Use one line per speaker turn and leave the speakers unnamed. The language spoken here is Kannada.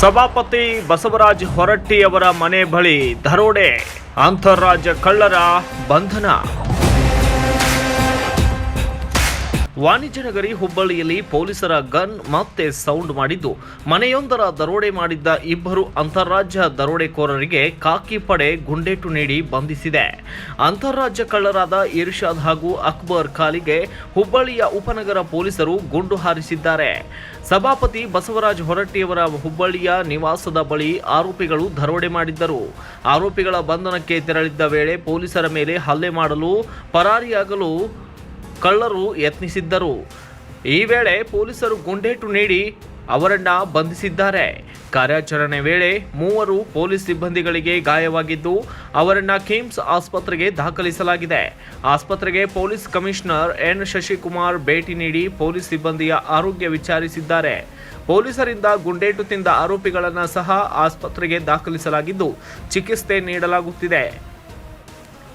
ಸಭಾಪತಿ ಬಸವರಾಜ್ ಹೊರಟ್ಟಿಯವರ ಮನೆ ಬಳಿ ದರೋಡೆ ಅಂತಾರಾಜ್ಯ ಕಳ್ಳರ ಬಂಧನ. ವಾಣಿಜ್ಯ ನಗರಿ ಹುಬ್ಬಳ್ಳಿಯಲ್ಲಿ ಪೊಲೀಸರ ಗನ್ ಮತ್ತೆ ಸೌಂಡ್ ಮಾಡಿದ್ದು. ಮನೆಯೊಂದರ ದರೋಡೆ ಮಾಡಿದ್ದ ಇಬ್ಬರು ಅಂತಾರಾಜ್ಯ ದರೋಡೆಕೋರರಿಗೆ ಕಾಕಿ ಪಡೆ ಗುಂಡೇಟು ನೀಡಿ ಬಂಧಿಸಿದೆ. ಅಂತಾರಾಜ್ಯ ಕಳ್ಳರಾದ ಇರ್ಷಾದ್ ಹಾಗೂ ಅಕ್ಬರ್ ಖಾಲಿಗೆ ಹುಬ್ಬಳ್ಳಿಯ ಉಪನಗರ ಪೊಲೀಸರು ಗುಂಡು ಹಾರಿಸಿದ್ದಾರೆ. ಸಭಾಪತಿ ಬಸವರಾಜ್ ಹೊರಟ್ಟಿಯವರ ಹುಬ್ಬಳ್ಳಿಯ ನಿವಾಸದ ಬಳಿ ಆರೋಪಿಗಳು ದರೋಡೆ ಮಾಡಿದ್ದರು. ಆರೋಪಿಗಳ ಬಂಧನಕ್ಕೆ ತೆರಳಿದ್ದ ವೇಳೆ ಪೊಲೀಸರ ಮೇಲೆ ಹಲ್ಲೆ ಮಾಡಲು ಪರಾರಿಯಾಗಲು ಕಳ್ಳರು ಯತ್ನಿಸಿದ್ದರು. ಈ ವೇಳೆ ಪೊಲೀಸರು ಗುಂಡೇಟು ನೀಡಿ ಅವರನ್ನ ಬಂಧಿಸಿದ್ದಾರೆ. ಕಾರ್ಯಾಚರಣೆ ವೇಳೆ ಮೂವರು ಪೊಲೀಸ್ ಸಿಬ್ಬಂದಿಗಳಿಗೆ ಗಾಯವಾಗಿದ್ದು, ಅವರನ್ನ ಕಿಮ್ಸ್ ಆಸ್ಪತ್ರೆಗೆ ದಾಖಲಿಸಲಾಗಿದೆ. ಆಸ್ಪತ್ರೆಗೆ ಪೊಲೀಸ್ ಕಮಿಷನರ್ ಎನ್ ಶಶಿಕುಮಾರ್ ಭೇಟಿ ನೀಡಿ ಪೊಲೀಸ್ ಸಿಬ್ಬಂದಿಯ ಆರೋಗ್ಯ ವಿಚಾರಿಸಿದ್ದಾರೆ. ಪೊಲೀಸರಿಂದ ಗುಂಡೇಟು ತಿಂದ ಆರೋಪಿಗಳನ್ನು ಸಹ ಆಸ್ಪತ್ರೆಗೆ ದಾಖಲಿಸಲಾಗಿದ್ದು, ಚಿಕಿತ್ಸೆ ನೀಡಲಾಗುತ್ತಿದೆ.